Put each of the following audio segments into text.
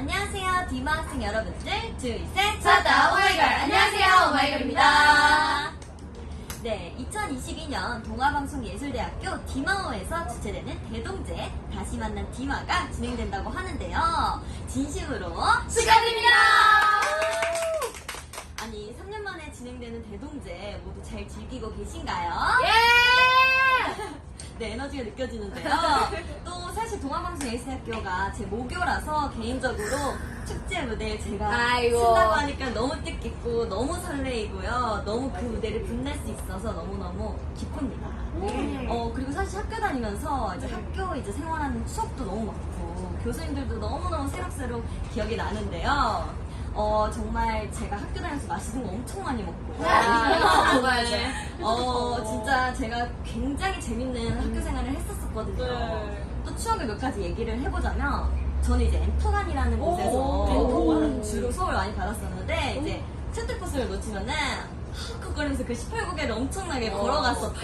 안녕하세요, 디마 학생 여러분들. 둘, 셋. 찾다, 오마이걸. 안녕하세요, 오마이걸입니다. 네, 2022년 동아방송예술대학교 디마호에서 주최되는 대동제 다시 만난 디마가 진행된다고 하는데요. 진심으로 축하드립니다! 아니 3년 만에 진행되는 대동제 모두 잘 즐기고 계신가요? 예! 네, 에너지가 느껴지는데요. 또 사실 동아방송 예술대학교가 제 모교라서 개인적으로 축제 무대에 제가 아이고. 쓴다고 하니까 너무 뜻깊고 너무 설레이고요. 너무 그 무대를 빛낼 수 있어서 너무너무 기쁩니다. 네. 어, 그리고 사실 학교 다니면서 이제 학교 이제 생활하는 추억도 너무 많고 교수님들도 너무너무 새록새록 기억이 나는데요. 어, 정말 제가 학교 다니면서 맛있는 거 엄청 많이 먹고. 아, 먹어야죠. 어, 진짜 제가 굉장히 재밌는 학교 생활을 했었었거든요. 네. 또 추억을 몇 가지 얘기를 해보자면, 저는 이제 엔터간이라는 곳에서 엔터간. 주로 수업을 많이 받았었는데, 이제 채택버스를 놓치면은, 헉헉거리면서 그 18고개를 엄청나게 걸어갔었죠.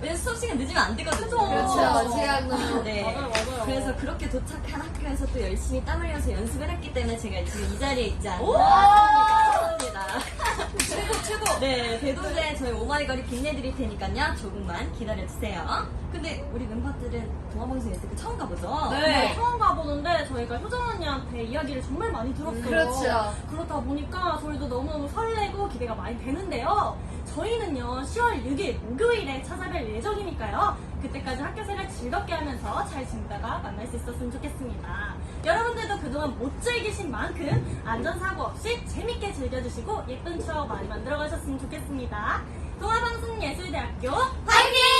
왜냐면 수업 시간 늦으면 안 되거든요. 그렇죠. 제가 네. 맞아요, 맞아요. 그래서 그렇게 도착한 학교에서 또 열심히 땀 흘려서 연습을 했기 때문에 제가 지금 이 자리에 있지 오! 않나. 최고, 최고! 네, 대도제 저희 오마이걸이 빛내드릴 테니까요. 조금만 기다려주세요. 근데 우리 멤버들은 동아방송 있을 때 처음 가보죠? 네. 처음 가보는데 저희가 효정 언니한테 이야기를 정말 많이 들었어요. 그렇죠. 그렇다 보니까 저희도 너무너무 설레고 기대가 많이 되는데요. 저희는요, 10월 6일 목요일에 찾아뵐 예정이니까요. 그때까지 학교 생활 즐겁게 하면서 잘 지내다가 만날 수 있었으면 좋겠습니다. 여러분들도 그동안 못 즐기신 만큼 안전사고 없이 재밌게 즐겨주시고 예쁜 추억 많이 만들어 가셨으면 좋겠습니다. 동아방송예술대학교 화이팅!